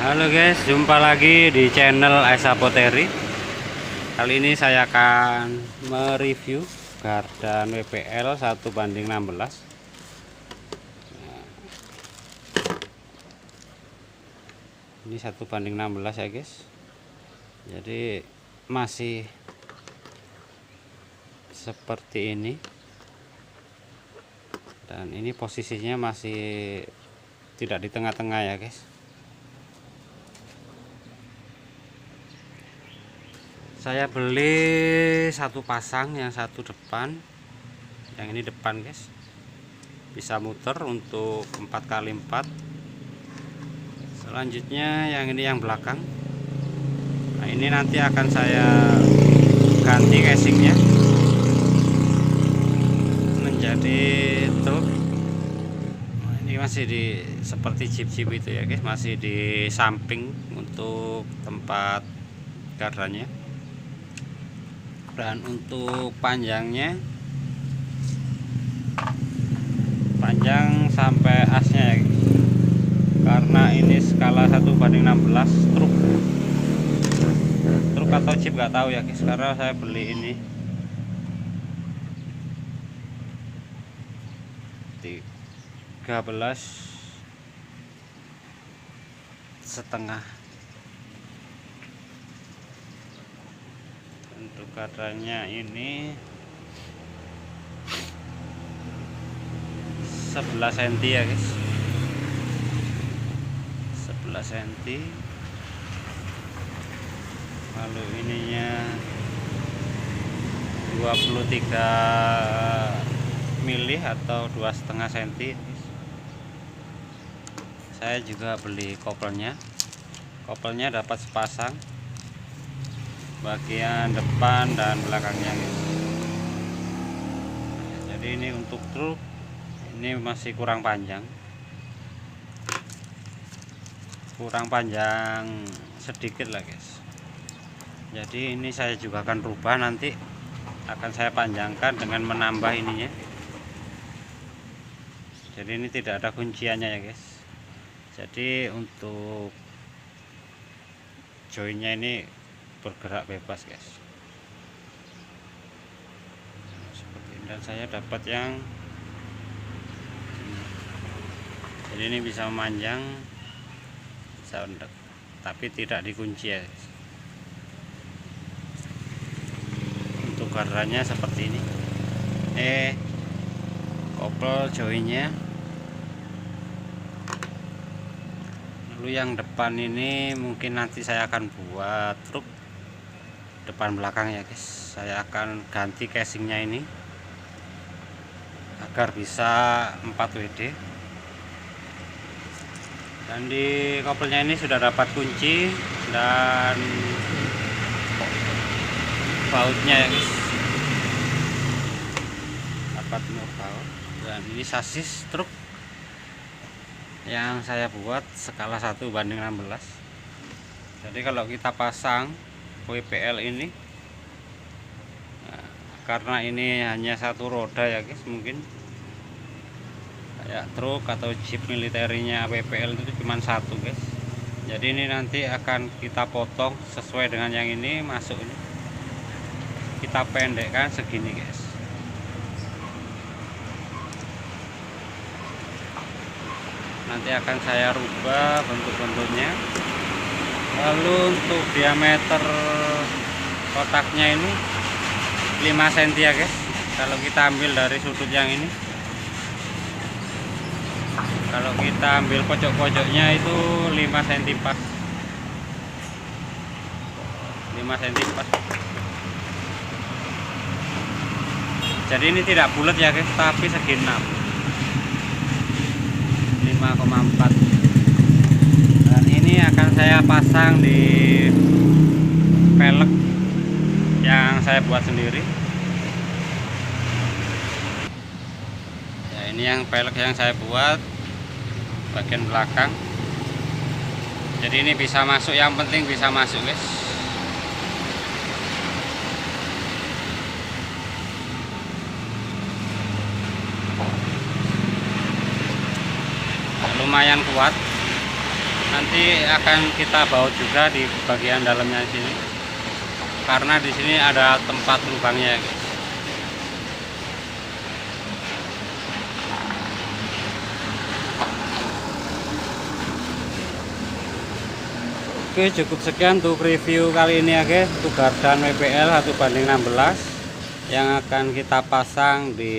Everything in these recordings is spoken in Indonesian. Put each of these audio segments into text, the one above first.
Halo guys, jumpa lagi di channel Esa Poteri. Kali ini saya akan mereview gardan WPL 1 banding 16. Nah. Ini 1 banding 16 ya guys. Jadi masih seperti ini. Dan ini posisinya masih tidak di tengah-tengah ya guys. Saya beli satu pasang yang satu depan. Yang ini depan guys. Bisa muter untuk 4 kali 4 selanjutnya yang ini yang belakang. Nah ini nanti akan saya ganti casingnya. Menjadi truk. Nah, ini masih di seperti jeep-jeep itu ya guys. Masih di samping untuk tempat gardannya dan untuk panjangnya panjang sampai asnya ya. Karena ini skala 1 banding 16 truk. Truk atau jeep gak tahu ya karena saya beli ini. 13 setengah untuk katanya ini 11 cm ya guys. 11 cm lalu ininya 23 mili atau dua setengah cm saya juga beli kopelnya kopelnya dapat sepasang bagian depan dan belakangnya. Jadi ini untuk truk ini masih kurang panjang. Kurang panjang sedikit lah guys. Jadi ini saya juga akan rubah nanti akan saya panjangkan dengan menambah ininya. Jadi ini tidak ada kunciannya ya guys. Jadi untuk joinnya ini bergerak bebas guys. Seperti ini. Dan saya dapat yang jadi ini bisa memanjang bisa untuk tapi tidak dikunci ya guys. untuk garanya seperti ini. Eh kopel joinnya. Lalu yang depan ini mungkin nanti saya akan buat truk depan belakang ya guys. Saya akan ganti casingnya ini agar bisa 4 WD dan di kopelnya ini sudah dapat kunci dan bautnya ya guys. Dapat baut. Dan ini sasis truk yang saya buat skala 1 banding 16 jadi kalau kita pasang WPL ini. Nah, karena ini hanya satu roda ya guys mungkin. Kayak truk atau jeep militernya WPL itu cuma satu guys. Jadi ini nanti akan kita potong sesuai dengan yang ini masuk ini. Kita pendekkan segini guys. Nanti akan saya rubah bentuk-bentuknya lalu untuk diameter kotaknya ini 5 cm ya guys. Kalau kita ambil dari sudut yang ini. Kalau kita ambil pojok-pojoknya itu 5 cm pas. 5 cm pas. Jadi ini tidak bulat ya guys tapi segi 6 5,4 akan saya pasang di pelek yang saya buat sendiri. Ya ini yang pelek yang saya buat bagian belakang. Jadi ini bisa masuk yang penting bisa masuk guys. Lumayan kuat nanti akan kita baut juga di bagian dalamnya sini. Karena di sini ada tempat lubangnya. Guys. Oke cukup sekian untuk review kali ini ya guys untuk gardan WPL 1 banding 16 yang akan kita pasang di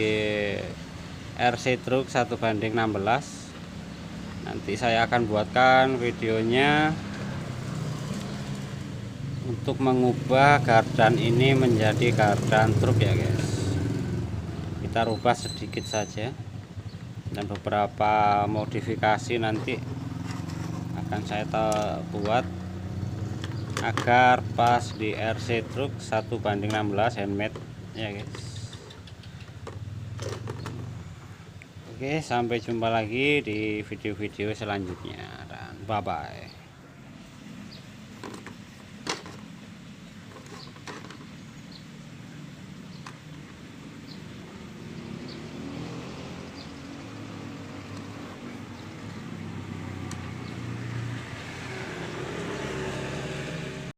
RC truk 1 banding 16 nanti saya akan buatkan videonya untuk mengubah gardan ini menjadi gardan truk ya guys. Kita rubah sedikit saja dan beberapa modifikasi nanti akan saya buat agar pas di RC truk 1 banding 16 handmade ya guys Oke sampai jumpa lagi di video-video selanjutnya. Dan bye bye